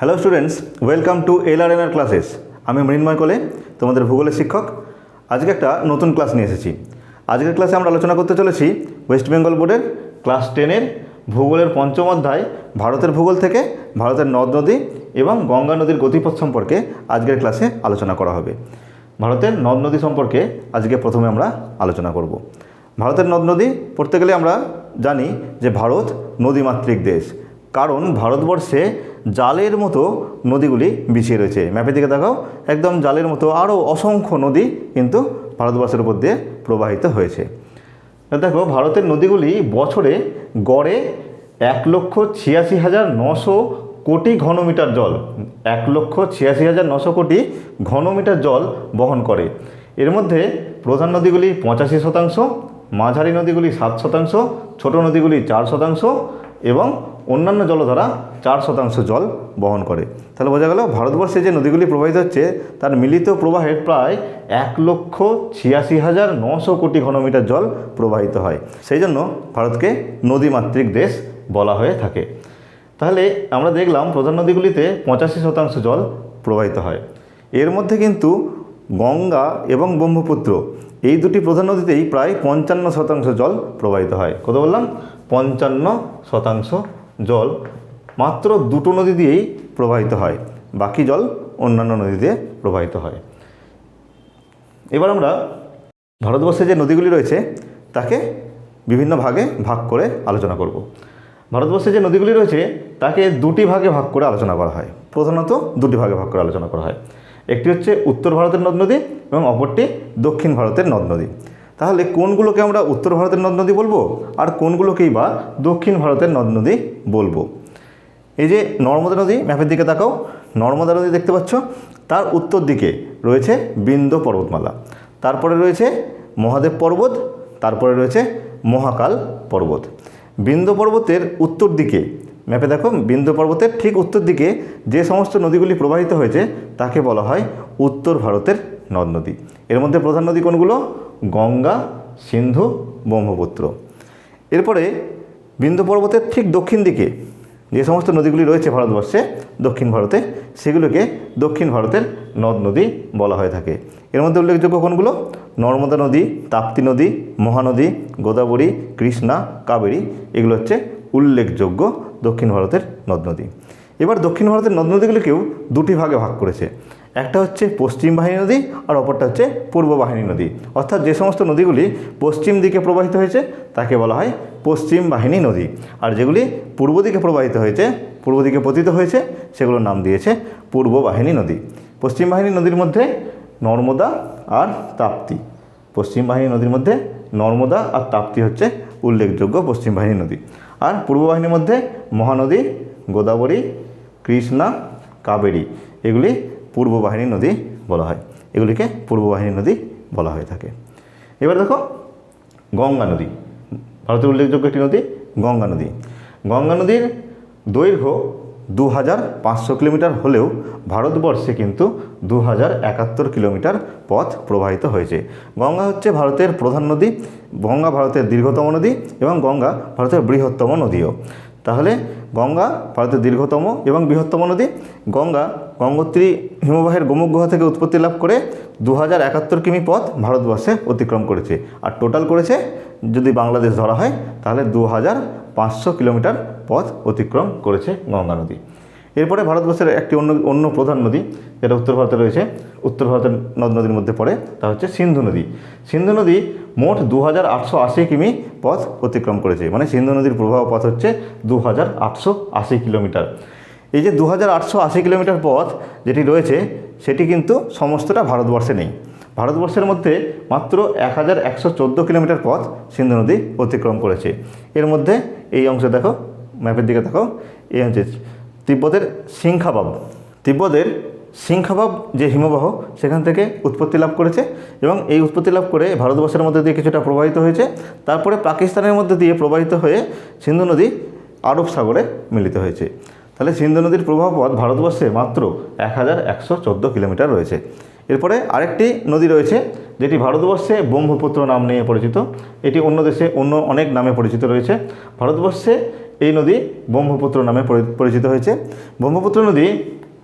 Hello students welcome to L R N R classes আমি মৃন্ময় কলে তোমাদের ভূগোলের শিক্ষক। আজকে একটা নতুন ক্লাস নিয়ে এসেছি। আজকের ক্লাসে আমরা আলোচনা করতে চলেছি ওয়েস্ট বেঙ্গল বোর্ডের ক্লাস টেনের ভূগোলের পঞ্চম অধ্যায়, ভারতের ভূগোল থেকে ভারতের নদ নদী এবং গঙ্গা নদীর গতিপথ সম্পর্কে আজকের ক্লাসে আলোচনা করা হবে। ভারতের নদ নদী সম্পর্কে আজকে প্রথমে আমরা আলোচনা করব। ভারতের নদ নদী পড়তে গেলে আমরা জানি যে ভারত নদীমাতৃক দেশ। কারণ ভারতবর্ষে জালের মতো নদীগুলি বিছিয়ে রয়েছে। ম্যাপের দিকে দেখাও একদম জালের মতো আরও অসংখ্য নদী কিন্তু ভারতবর্ষের উপর দিয়ে প্রবাহিত হয়েছে। দেখো, ভারতের নদীগুলি বছরে গড়ে এক লক্ষ ছিয়াশি হাজার নশো কোটি ঘনমিটার জল। এক লক্ষ ছিয়াশি হাজার নশো কোটি ঘনমিটার জল বহন করে। এর মধ্যে প্রধান নদীগুলি পঁচাশি শতাংশ, মাঝারি নদীগুলি সাত শতাংশ, ছোট নদীগুলি চার শতাংশ এবং অন্যান্য জলধারা চার শতাংশ জল বহন করে। তাহলে বোঝা গেল ভারতবর্ষে যে নদীগুলি প্রবাহিত হচ্ছে, তার মিলিত প্রবাহের প্রায় এক লক্ষ ছিয়াশি হাজার নশো কোটি ঘনমিটার জল প্রবাহিত হয়। সেই জন্য ভারতকে নদীমাতৃক দেশ বলা হয়ে থাকে। তাহলে আমরা দেখলাম প্রধান নদীগুলিতে পঁচাশি শতাংশ জল প্রবাহিত হয়। এর মধ্যে কিন্তু গঙ্গা এবং ব্রহ্মপুত্র, এই দুটি প্রধান নদীতেই প্রায় পঞ্চান্ন শতাংশ জল প্রবাহিত হয়। কত বললাম? পঞ্চান্ন শতাংশ জল মাত্র দুটো নদী দিয়েই প্রবাহিত হয়। বাকি জল অন্যান্য নদী দিয়ে প্রবাহিত হয়। এবার আমরা ভারতবর্ষে যে নদীগুলি রয়েছে, তাকে বিভিন্ন ভাগে ভাগ করে আলোচনা করব। ভারতবর্ষে যে নদীগুলি রয়েছে, তাকে দুটি ভাগে ভাগ করে আলোচনা করা হয়। প্রধানত দুটি ভাগে ভাগ করে আলোচনা করা হয়। একটি হচ্ছে উত্তর ভারতের নদ নদী এবং অপরটি দক্ষিণ ভারতের নদ নদী। তাহলে কোনগুলোকে আমরা উত্তর ভারতের নদ নদী বলব? আর কোনগুলোকেই বা দক্ষিণ ভারতের নদ নদী বলব? এই যে নর্মদা নদী, ম্যাপের দিকে তাকাও। নর্মদা নদী দেখতে পাচ্ছ? তার উত্তর দিকে রয়েছে বিন্দ পর্বতমালা। তারপরে রয়েছে মহাদেব পর্বত, তারপরে রয়েছে মহাকাল পর্বত। বিন্দ পর্বতের উত্তর দিকে, ম্যাপে দেখো, বিন্দ পর্বতের ঠিক উত্তর দিকে যে সমস্ত নদীগুলি প্রবাহিত হয়েছে, তাকে বলা হয় উত্তর ভারতের নদ নদী এর মধ্যে প্রধান নদী কোনগুলো? গঙ্গা, সিন্ধু, ব্রহ্মপুত্র। এরপরে বিন্দু পর্বতের ঠিক দক্ষিণ দিকে যে সমস্ত নদীগুলি রয়েছে ভারতবর্ষে, দক্ষিণ ভারতে, সেগুলোকে দক্ষিণ ভারতের নদ নদী বলা হয়ে থাকে। এর মধ্যে উল্লেখযোগ্য কোনগুলো? নর্মদা নদী, তাপ্তি নদী, মহানদী, গোদাবরী, কৃষ্ণা, কাবেরী, এগুলো হচ্ছে উল্লেখযোগ্য দক্ষিণ ভারতের নদ নদী। এবার দক্ষিণ ভারতের নদ নদীগুলিকেও দুটি ভাগে ভাগ করেছে। একটা হচ্ছে পশ্চিম বাহিনী নদী আর অপরটা হচ্ছে পূর্ব বাহিনী নদী। অর্থাৎ যে সমস্ত নদীগুলি পশ্চিম দিকে প্রবাহিত হয়েছে, তাকে বলা হয় পশ্চিম বাহিনী নদী। আর যেগুলি পূর্ব দিকে প্রবাহিত হয়েছে, পূর্ব দিকে পতিত হয়েছে, সেগুলোর নাম দিয়েছে পূর্ব বাহিনী নদী। পশ্চিম বাহিনী নদীর মধ্যে নর্মদা আর তাপ্তি। পশ্চিম বাহিনী নদীর মধ্যে নর্মদা আর তাপ্তি হচ্ছে উল্লেখযোগ্য পশ্চিম বাহিনী নদী। আর পূর্ব বাহিনীর মধ্যে মহানদী, গোদাবরী, কৃষ্ণা, কাবেরী, এগুলি পূর্ব বাহিনী নদী বলা হয়। এগুলিকে পূর্ব বাহিনী নদী বলা হয়ে থাকে। এবার দেখো, গঙ্গা নদী। ভারতের উল্লেখযোগ্য একটি নদী, গঙ্গা নদী। গঙ্গা নদীর দৈর্ঘ্য দু হাজার পাঁচশো কিলোমিটার হলেও ভারতবর্ষে কিন্তু দু হাজার একাত্তর কিলোমিটার পথ প্রবাহিত হয়েছে। গঙ্গা হচ্ছে ভারতের প্রধান নদী, গঙ্গা ভারতের দীর্ঘতম নদী এবং গঙ্গা ভারতের বৃহত্তম নদীও। গঙ্গা ভারতের দীর্ঘতম এবং বৃহত্তম নদী। গঙ্গা গঙ্গোত্রী হিমবাহের গোমুখ গুহা থেকে উৎপত্তি লাভ করে দু হাজার একাত্তর কিমি পথ ভারতবর্ষে অতিক্রম করেছে। আর টোটাল করেছে, যদি বাংলাদেশ ধরা হয়, তাহলে দু হাজার পাঁচশো কিলোমিটার পথ অতিক্রম করেছে গঙ্গা নদী। এরপরে ভারতবর্ষের একটি অন্য অন্য প্রধান নদী, যেটা উত্তর ভারতে রয়েছে, উত্তর ভারতের নদ নদীর মধ্যে পড়ে, তা হচ্ছে সিন্ধু নদী। সিন্ধু নদী মোট দু হাজার আটশো আশি কিমি পথ অতিক্রম করেছে। মানে সিন্ধু নদীর প্রবাহ পথ হচ্ছে দু হাজার আটশো আশি কিলোমিটার। এই যে দু হাজার আটশো আশি কিলোমিটার পথ যেটি রয়েছে, সেটি কিন্তু সমস্তটা ভারতবর্ষে নেই। ভারতবর্ষের মধ্যে মাত্র এক হাজার একশো চোদ্দ কিলোমিটার পথ সিন্ধু নদী অতিক্রম করেছে। এর মধ্যে এই অংশ দেখো, ম্যাপের দিকে দেখো, এই অংশে তিব্বতের সিংখাবাব তিব্বতের সিংখাবাব যে হিমবাহ, সেখান থেকে উৎপত্তি লাভ করেছে এবং এই উৎপত্তি লাভ করে ভারতবর্ষের মধ্যে দিয়ে কিছুটা প্রবাহিত হয়েছে। তারপরে পাকিস্তানের মধ্যে দিয়ে প্রবাহিত হয়ে সিন্ধু নদী আরব সাগরে মিলিত হয়েছে। তাহলে সিন্ধু নদীর প্রবাহ পথ ভারতবর্ষে মাত্র এক হাজার একশো চোদ্দ কিলোমিটার রয়েছে। এরপরে আরেকটি নদী রয়েছে, যেটি ভারতবর্ষে ব্রহ্মপুত্র নাম নিয়ে পরিচিত। এটি অন্য দেশে অন্য অনেক নামে পরিচিত রয়েছে। ভারতবর্ষে এই নদী ব্রহ্মপুত্র নামে পরি- পরিচিত হয়েছে। ব্রহ্মপুত্র নদী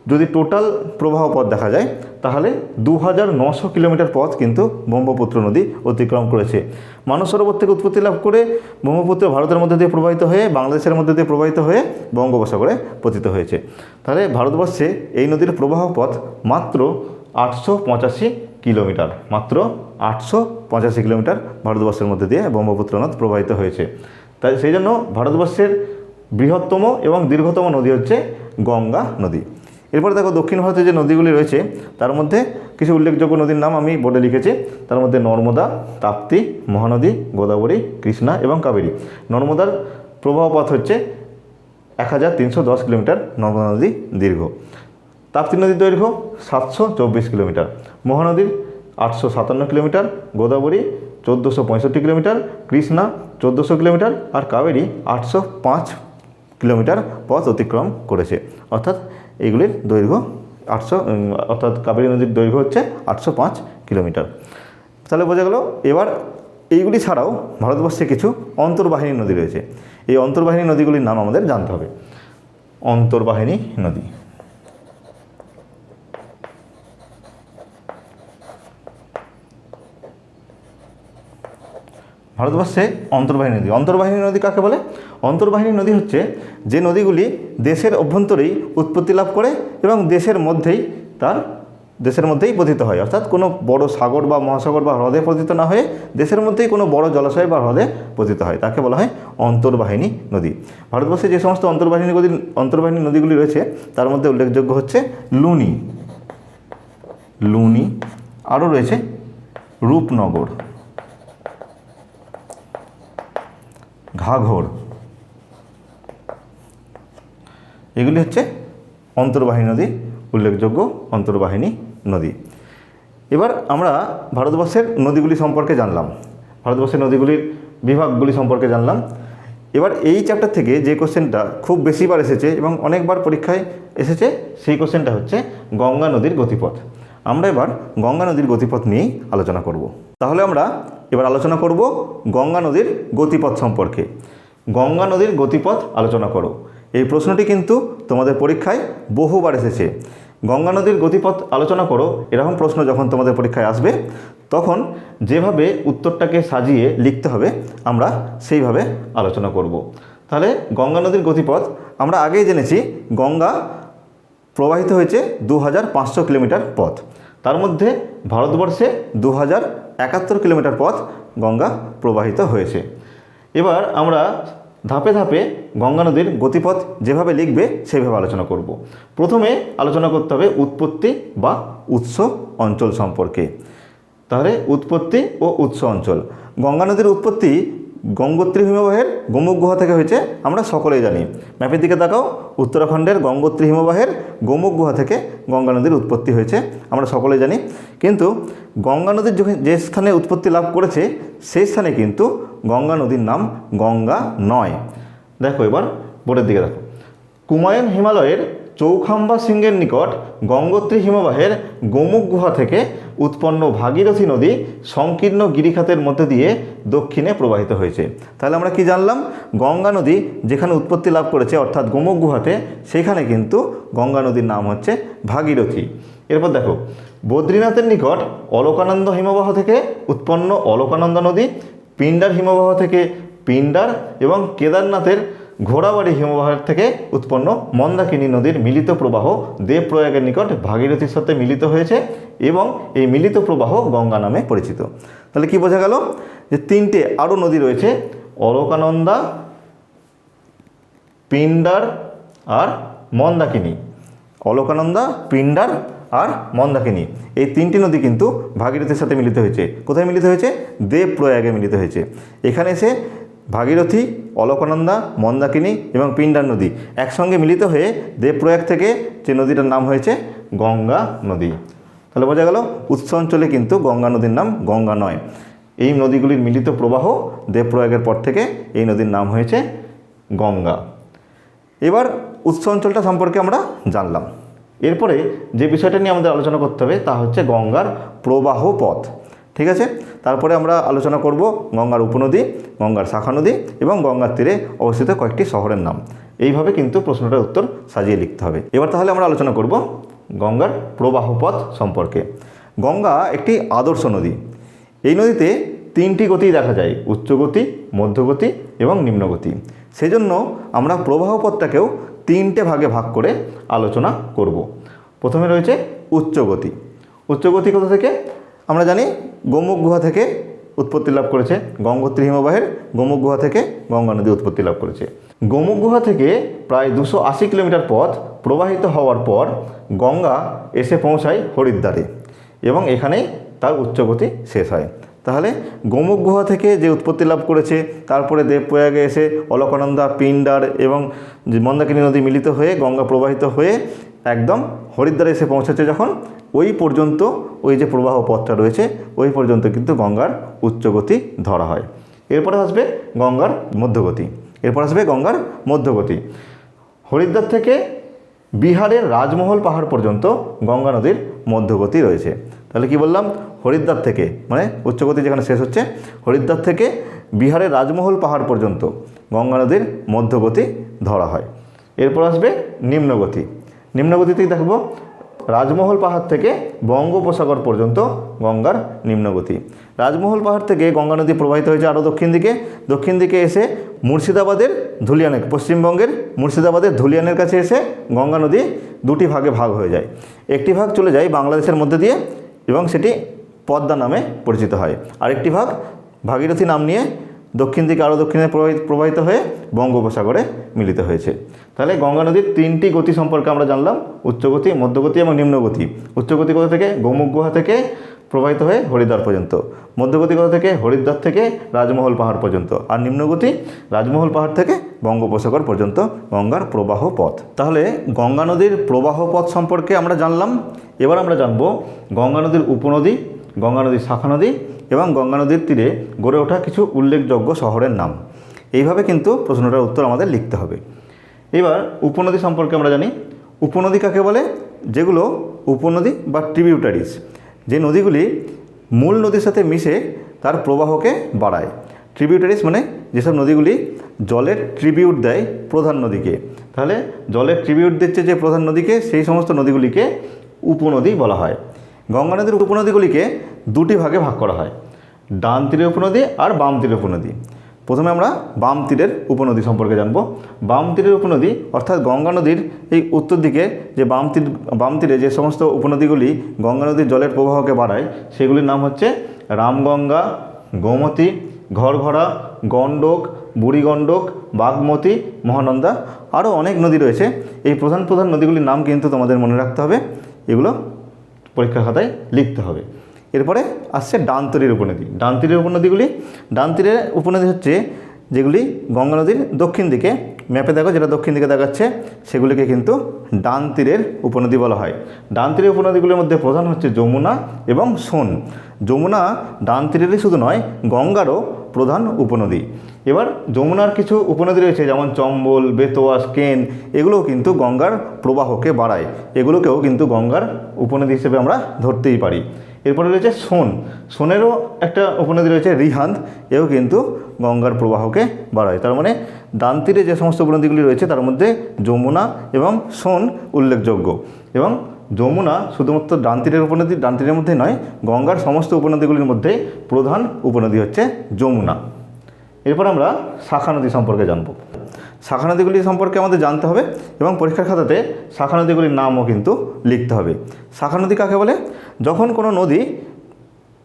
যদি টোটাল প্রবাহ পথ দেখা যায়, তাহলে দু হাজার নশো কিলোমিটার পথ কিন্তু ব্রহ্মপুত্র নদী অতিক্রম করেছে। মানস সরোবর থেকে উৎপত্তি লাভ করে ব্রহ্মপুত্র ভারতের মধ্যে দিয়ে প্রবাহিত হয়ে, বাংলাদেশের মধ্যে দিয়ে প্রবাহিত হয়ে বঙ্গোপসাগরে পতিত হয়েছে। তাহলে ভারতবর্ষে এই নদীর প্রবাহ পথ মাত্র আটশো পঁচাশি কিলোমিটার, মাত্র আটশো পঁচাশি কিলোমিটার ভারতবর্ষের মধ্যে দিয়ে ব্রহ্মপুত্র নদ প্রবাহিত হয়েছে। তাই সেই জন্য ভারতবর্ষের বৃহত্তম এবং দীর্ঘতম নদী হচ্ছে গঙ্গা নদী। এরপরে দেখো দক্ষিণ ভারতে যে নদীগুলি রয়েছে, তার মধ্যে কিছু উল্লেখযোগ্য নদীর নাম আমি বোর্ডে লিখেছি। তার মধ্যে নর্মদা, তাপ্তি, মহানদী, গোদাবরী, কৃষ্ণা এবং কাবেরী। নর্মদার প্রবাহপথ হচ্ছে এক হাজার তিনশো দশ কিলোমিটার, নর্মদা নদী দীর্ঘ। তাপ্তি নদীর দৈর্ঘ্য সাতশো চব্বিশ কিলোমিটার, মহানদীর আটশো সাতান্ন কিলোমিটার, গোদাবরী চোদ্দোশো পঁয়ষট্টি কিলোমিটার, কৃষ্ণা চোদ্দোশো কিলোমিটার আর কাবেরী আটশো পাঁচ কিলোমিটার পথ অতিক্রম করেছে। অর্থাৎ এইগুলির দৈর্ঘ্য আটশো অর্থাৎ কাবেরী নদীর দৈর্ঘ্য হচ্ছে আটশো পাঁচ কিলোমিটার। তাহলে বোঝা গেল, এবার এইগুলি ছাড়াও ভারতবর্ষে কিছু অন্তর্বাহিনী নদী রয়েছে। এই অন্তর্বাহিনী নদীগুলির নাম আমাদের জানতে হবে। অন্তর্বাহিনী নদী। ভারতবর্ষে অন্তর্বাহিনী নদী। অন্তর্বাহিনী নদী কাকে বলে? অন্তর্বাহিনী নদী হচ্ছে যে নদীগুলি দেশের অভ্যন্তরেই উৎপত্তি লাভ করে এবং দেশের মধ্যেই তার, দেশের মধ্যেই পতিত হয়। অর্থাৎ কোনো বড় সাগর বা মহাসাগর বা হ্রদে পতিত না হয়ে দেশের মধ্যেই কোনো বড় জলাশয় বা হ্রদে পতিত হয়। তাকে বলা হয় অন্তর্বাহিনী নদী। ভারতবর্ষে যে সমস্ত অন্তর্বাহিনী নদী, অন্তর্বাহিনী নদীগুলি রয়েছে, তার মধ্যে উল্লেখযোগ্য হচ্ছে লুনি। লুনি আরও রয়েছে। রূপনগর। এগুলি হচ্ছে অন্তর্বাহিনী নদী, উল্লেখযোগ্য অন্তর্বাহিনী নদী। এবার আমরা ভারতবর্ষের নদীগুলি সম্পর্কে জানলাম। ভারতবর্ষের নদীগুলির বিভাগগুলি সম্পর্কে জানলাম। এবার এই চ্যাপ্টার থেকে যে কোশ্চেনটা খুব বেশিবার এসেছে এবং অনেকবার পরীক্ষায় এসেছে, সেই কোশ্চেনটা হচ্ছে গঙ্গা নদীর গতিপথ। আমরা এবার গঙ্গা নদীর গতিপথ নিয়েই আলোচনা করব। তাহলে আমরা এবার আলোচনা করব গঙ্গা নদীর গতিপথ সম্পর্কে। গঙ্গা নদীর গতিপথ আলোচনা করো। এই প্রশ্নটি কিন্তু তোমাদের পরীক্ষায় বহুবার এসেছে। গঙ্গা নদীর গতিপথ আলোচনা করো, এরকম প্রশ্ন যখন তোমাদের পরীক্ষায় আসবে, তখন যেভাবে উত্তরটাকে সাজিয়ে লিখতে হবে, আমরা সেইভাবে আলোচনা করব। তাহলে গঙ্গা নদীর গতিপথ, আমরা আগেই জেনেছি গঙ্গা প্রবাহিত হয়েছে দু হাজার পাঁচশো কিলোমিটার পথ। তার মধ্যে ভারতবর্ষে দু হাজার একাত্তর কিলোমিটার পথ গঙ্গা প্রবাহিত হয়েছে। এবার আমরা ধাপে ধাপে গঙ্গা নদীর গতিপথ যেভাবে লিখবে, সেভাবে আলোচনা করব। প্রথমে আলোচনা করতে হবে উৎপত্তি বা উৎস অঞ্চল সম্পর্কে। তাহলে উৎপত্তি ও উৎস অঞ্চল। গঙ্গা নদীর উৎপত্তি গঙ্গোত্রী হিমবাহের গোমুখ গুহা থেকে হয়েছে, আমরা সকলেই জানি। ম্যাপের দিকে তাকাও, উত্তরাখণ্ডের গঙ্গোত্রী হিমবাহের গোমুখ গুহা থেকে গঙ্গা নদীর উৎপত্তি হয়েছে, আমরা সকলেই জানি। কিন্তু গঙ্গা নদীর যে স্থানে উৎপত্তি লাভ করেছে, সেই স্থানে কিন্তু গঙ্গা নদীর নাম গঙ্গা নয়। দেখো এবার বোর্ডের দিকে দেখো। কুমায়ুন হিমালয়ের চৌখাম্বা সিংহের নিকট গঙ্গোত্রী হিমবাহের গোমুখ গুহা থেকে উৎপন্ন ভাগীরথী নদী সংকীর্ণ গিরিখাতের মধ্যে দিয়ে দক্ষিণে প্রবাহিত হয়েছে। তাহলে আমরা কি জানলাম? গঙ্গা নদী যেখানে উৎপত্তি লাভ করেছে, অর্থাৎ গোমুখ গুহাতে, সেখানে কিন্তু গঙ্গা নদীর নাম হচ্ছে ভাগীরথী। এরপর দেখো বদ্রীনাথের নিকট অলকানন্দ হিমবাহ থেকে উৎপন্ন অলকানন্দা নদী, পিণ্ডার হিমবাহ থেকে পিণ্ডার এবং কেদারনাথের ঘোড়াবাড়ি হিমবাহের থেকে উৎপন্ন মন্দাকিনী নদীর মিলিত প্রবাহ দেবপ্রয়াগের নিকট ভাগীরথীর সাথে মিলিত হয়েছে এবং এই মিলিত প্রবাহ গঙ্গা নামে পরিচিত। তাহলে কি বোঝা গেল? যে তিনটে আরও নদী রয়েছে, অলকানন্দা, পিণ্ডার আর মন্দাকিনী। অলকানন্দা, পিণ্ডার আর মন্দাকিনী। এই তিনটি নদী কিন্তু ভাগীরথীর সাথে মিলিত হয়েছে। কোথায় মিলিত হয়েছে? দেবপ্রয়াগে মিলিত হয়েছে। এখানে এসে ভাগীরথী, অলকানন্দা, মন্দাকিনী এবং পিণ্ডার নদী একসঙ্গে মিলিত হয়ে দেবপ্রয়াগ থেকে যে নদীটার নাম হয়েছে গঙ্গা নদী। তাহলে বোঝা গেল, উৎস অঞ্চলে কিন্তু গঙ্গা নদীর নাম গঙ্গা নয়। এই নদীগুলির মিলিত প্রবাহ দেবপ্রয়াগের পর থেকে এই নদীর নাম হয়েছে গঙ্গা। এবার উৎস অঞ্চলটা সম্পর্কে আমরা জানলাম। এরপরে যে বিষয়টা নিয়ে আমাদের আলোচনা করতে হবে তা হচ্ছে গঙ্গার প্রবাহ পথ। ঠিক আছে? তারপরে আমরা আলোচনা করব গঙ্গার উপনদী, গঙ্গার শাখা নদী এবং গঙ্গার তীরে অবস্থিত কয়েকটি শহরের নাম। এইভাবে কিন্তু প্রশ্নটার উত্তর সাজিয়ে লিখতে হবে। এবার তাহলে আমরা আলোচনা করব গঙ্গার প্রবাহপথ সম্পর্কে। গঙ্গা একটি আদর্শ নদী। এই নদীতে তিনটি গতি দেখা যায়, উচ্চগতি, মধ্যগতি এবং নিম্নগতি। সেজন্য আমরা প্রবাহপথটাকেও তিনটে ভাগে ভাগ করে আলোচনা করব। প্রথমে রয়েছে উচ্চগতি। উচ্চগতি কোথা থেকে? আমরা জানি গোমুখ গুহা থেকে উৎপত্তি লাভ করেছে গঙ্গোত্রী হিমবাহের গোমুখ গুহা থেকে গঙ্গা নদী উৎপত্তি লাভ করেছে। গোমুখ গুহা থেকে প্রায় দুশো আশি কিলোমিটার পথ প্রবাহিত হওয়ার পর গঙ্গা এসে পৌঁছায় হরিদ্বারে এবং এখানেই তার উচ্চগতি শেষ হয়। তাহলে গোমুখ গুহা থেকে যে উৎপত্তি লাভ করেছে, তারপরে দেবপ্রয়াগে এসে অলকানন্দা পিন্ডার এবং মন্দাকিনী নদী মিলিত হয়ে গঙ্গা প্রবাহিত হয়ে একদম হরিদ্বারে এসে পৌঁছেছে যখন, ওই পর্যন্ত ওই যে প্রবাহ পথটা রয়েছে, ওই পর্যন্ত কিন্তু গঙ্গার উচ্চগতি ধরা হয়। এরপরে আসবে গঙ্গার মধ্যগতি। এরপর আসবে গঙ্গার মধ্যগতি। হরিদ্বার থেকে বিহারের রাজমহল পাহাড় পর্যন্ত গঙ্গা নদীর মধ্যগতি রয়েছে। তাহলে কি বললাম? হরিদ্বার থেকে মানে উচ্চগতি যেখানে শেষ হচ্ছে, হরিদ্বার থেকে বিহারের রাজমহল পাহাড় পর্যন্ত গঙ্গা নদীর মধ্যগতি ধরা হয়। এরপর আসবে নিম্নগতি। নিম্নগতিতেই দেখব রাজমহল পাহাড় থেকে বঙ্গোপসাগর পর্যন্ত গঙ্গার নিম্নগতি। রাজমহল পাহাড় থেকে গঙ্গা নদী প্রবাহিত হয়েছে আরও দক্ষিণ দিকে। দক্ষিণ দিকে এসে মুর্শিদাবাদের ধুলিয়ানে, পশ্চিমবঙ্গের মুর্শিদাবাদের ধুলিয়ানের কাছে এসে গঙ্গা নদী দুটি ভাগে ভাগ হয়ে যায়। একটি ভাগ চলে যায় বাংলাদেশের মধ্যে দিয়ে এবং সেটি পদ্মা নামে পরিচিত হয়। আরেকটি ভাগ ভাগীরথী নাম নিয়ে দক্ষিণ দিকে আরও দক্ষিণে প্রবাহিত প্রবাহিত হয়ে বঙ্গোপসাগরে মিলিত হয়েছে। তাহলে গঙ্গা নদীর তিনটি গতি সম্পর্কে আমরা জানলাম উচ্চগতি মধ্যগতি এবং নিম্নগতি উচ্চগতি কোথা থেকে? গোমুখ গুহা থেকে প্রবাহিত হয়ে হরিদ্বার পর্যন্ত। মধ্যগতি কোথা থেকে? হরিদ্বার থেকে রাজমহল পাহাড় পর্যন্ত। আর নিম্নগতি রাজমহল পাহাড় থেকে বঙ্গোপসাগর পর্যন্ত গঙ্গার প্রবাহ পথ। তাহলে গঙ্গা নদীর প্রবাহ পথ সম্পর্কে আমরা জানলাম। এবার আমরা জানব গঙ্গা নদীর উপনদী গঙ্গা নদীর শাখা নদী এবং গঙ্গা নদীর তীরে গড়ে ওঠা কিছু উল্লেখযোগ্য শহরের নাম। এইভাবে কিন্তু প্রশ্নটার উত্তর আমাদের লিখতে হবে। এবার উপনদী সম্পর্কে আমরা জানি। উপনদী কাকে বলে? যেগুলো উপনদী বা ট্রিবিউটারিজ যে নদীগুলি মূল নদীর সাথে মিশে তার প্রবাহকে বাড়ায়। ট্রিবিউটারিজ মানে যেসব নদীগুলি জলের ট্রিবিউট দেয় প্রধান নদীকে। তাহলে জলের ট্রিবিউট দিচ্ছে যে প্রধান নদীকে, সেই সমস্ত নদীগুলিকে উপনদী বলা হয়। গঙ্গা নদীর উপনদীগুলিকে দুটি ভাগে ভাগ করা হয়, ডান তীরের উপনদী আর বাম তীরের উপনদী। প্রথমে আমরা বাম তীরের উপনদী সম্পর্কে জানব। বাম তীরের উপনদী অর্থাৎ গঙ্গা নদীর এই উত্তর দিকে যে বাম তীর, বাম তীরে যে সমস্ত উপনদীগুলি গঙ্গা নদীর জলের প্রবাহকে বাড়ায়, সেগুলির নাম হচ্ছে রামগঙ্গা, গোমতী ঘরঘরা গণ্ডক, বুড়িগণ্ডক, বাগমতী, মহানন্দা, আরও অনেক নদী রয়েছে। এই প্রধান প্রধান নদীগুলির নাম কিন্তু তোমাদের মনে রাখতে হবে। এগুলো পরীক্ষার খাতায় লিখতে হবে। এরপরে আসছে ডান তীরের উপনদী। ডান তীরের উপনদীগুলি, ডানতীরের উপনদী হচ্ছে যেগুলি গঙ্গা নদীর দক্ষিণ দিকে। ম্যাপে দেখো যেটা দক্ষিণ দিকে দেখাচ্ছে, সেগুলিকে কিন্তু ডান তীরের উপনদী বলা হয়। ডান তীরের উপনদীগুলির মধ্যে প্রধান হচ্ছে যমুনা এবং সোন। যমুনা ডান তীরেরই শুধু নয়, গঙ্গারও প্রধান উপনদী। এবার যমুনার কিছু উপনদী রয়েছে, যেমন চম্বল বেতোয়াস কেন, এগুলোও কিন্তু গঙ্গার প্রবাহকে বাড়ায়। এগুলোকেও কিন্তু গঙ্গার উপনদী হিসেবে আমরা ধরতেই পারি। এরপরে রয়েছে সোন। সোনেরও একটা উপনদী রয়েছে, রিহান্দ, এও কিন্তু গঙ্গার প্রবাহকে বাড়ায়। তার মানে ডান তীরে যে সমস্ত উপনদীগুলি রয়েছে, তার মধ্যে যমুনা এবং সোন উল্লেখযোগ্য। এবং যমুনা শুধুমাত্র ডান তীরের উপনদী ডান তীরের মধ্যে নয়, গঙ্গার সমস্ত উপনদীগুলির মধ্যে প্রধান উপনদী হচ্ছে যমুনা। এরপর আমরা শাখা নদী সম্পর্কে জানব। শাখা নদীগুলি সম্পর্কে আমাদের জানতে হবে এবং পরীক্ষার খাতাতে শাখা নদীগুলির নামও কিন্তু লিখতে হবে। শাখা নদী কাকে বলে? যখন কোনো নদী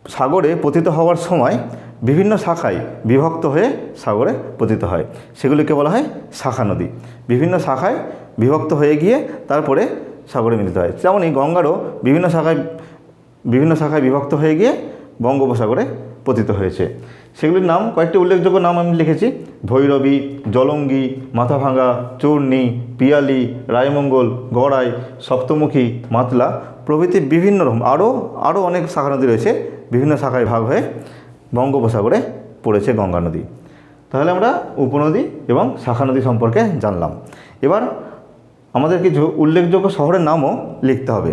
সাগরে পতিত হওয়ার সময় বিভিন্ন শাখায় বিভক্ত হয়ে সাগরে পতিত হয়। সেগুলিকে বলা হয় শাখা নদী। বিভিন্ন শাখায় বিভক্ত হয়ে গিয়ে তারপরে সাগরে মিলিত হয়। তেমনই গঙ্গারও বিভিন্ন শাখায় বিভিন্ন শাখায় বিভক্ত হয়ে গিয়ে বঙ্গোপসাগরে পতিত হয়েছে। সেগুলির নাম, কয়েকটি উল্লেখযোগ্য নাম আমি লিখেছি। ভৈরবী, জলঙ্গি, মাথাভাঙ্গা, চূর্ণী, পিয়ালি, রায়মঙ্গল, গড়াই, সপ্তমুখী, মাতলা প্রভৃতি বিভিন্ন রকম। আরও আরও অনেক শাখা নদী রয়েছে। বিভিন্ন শাখায় ভাগ হয়ে বঙ্গোপসাগরে পড়েছে গঙ্গা নদী। তাহলে আমরা উপনদী এবং শাখা নদী সম্পর্কে জানলাম। এবার আমাদের কিছু উল্লেখযোগ্য শহরের নামও লিখতে হবে।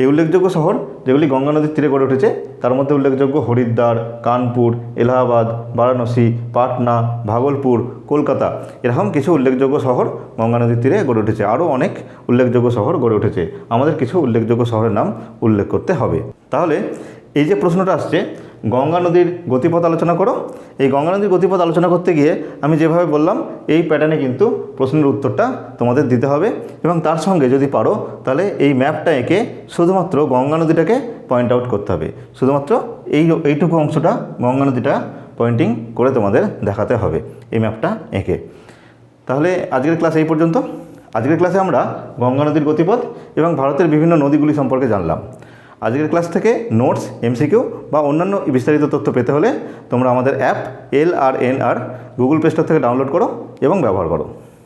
এই উল্লেখযোগ্য শহর যেগুলি গঙ্গা নদীর তীরে গড়ে উঠেছে, তার মধ্যে উল্লেখযোগ্য হরিদ্বার, কানপুর, এলাহাবাদ, বারাণসী, পাটনা, ভাগলপুর, কলকাতা। এরকম কিছু উল্লেখযোগ্য শহর গঙ্গা নদীর তীরে গড়ে উঠেছে। আরও অনেক উল্লেখযোগ্য শহর গড়ে উঠেছে। আমাদের কিছু উল্লেখযোগ্য শহরের নাম উল্লেখ করতে হবে। তাহলে এই যে প্রশ্নটা আসছে গঙ্গা নদীর গতিপথ আলোচনা করো। এই গঙ্গা নদীর গতিপথ আলোচনা করতে গিয়ে আমি যেভাবে বললাম, এই প্যাটার্নে কিন্তু প্রশ্নের উত্তরটা তোমাদের দিতে হবে। এবং তার সঙ্গে যদি পারো, তাহলে এই ম্যাপটা এঁকে শুধুমাত্র গঙ্গা নদীটাকে পয়েন্ট আউট করতে হবে। শুধুমাত্র এই এইটুকু অংশটা গঙ্গা নদীটা পয়েন্টিং করে তোমাদের দেখাতে হবে, এই ম্যাপটা এঁকে। তাহলে আজকের ক্লাস এই পর্যন্ত। আজকের ক্লাসে আমরা গঙ্গা নদীর গতিপথ এবং ভারতের বিভিন্ন নদীগুলি সম্পর্কে জানলাম। আজকের ক্লাস থেকে নোটস এমসিকিউ বা অন্যান্য বিস্তারিত তথ্য পেতে হলে তোমরা আমাদের app L R N R Google Play Store থেকে ডাউনলোড করো এবং ব্যবহার করো।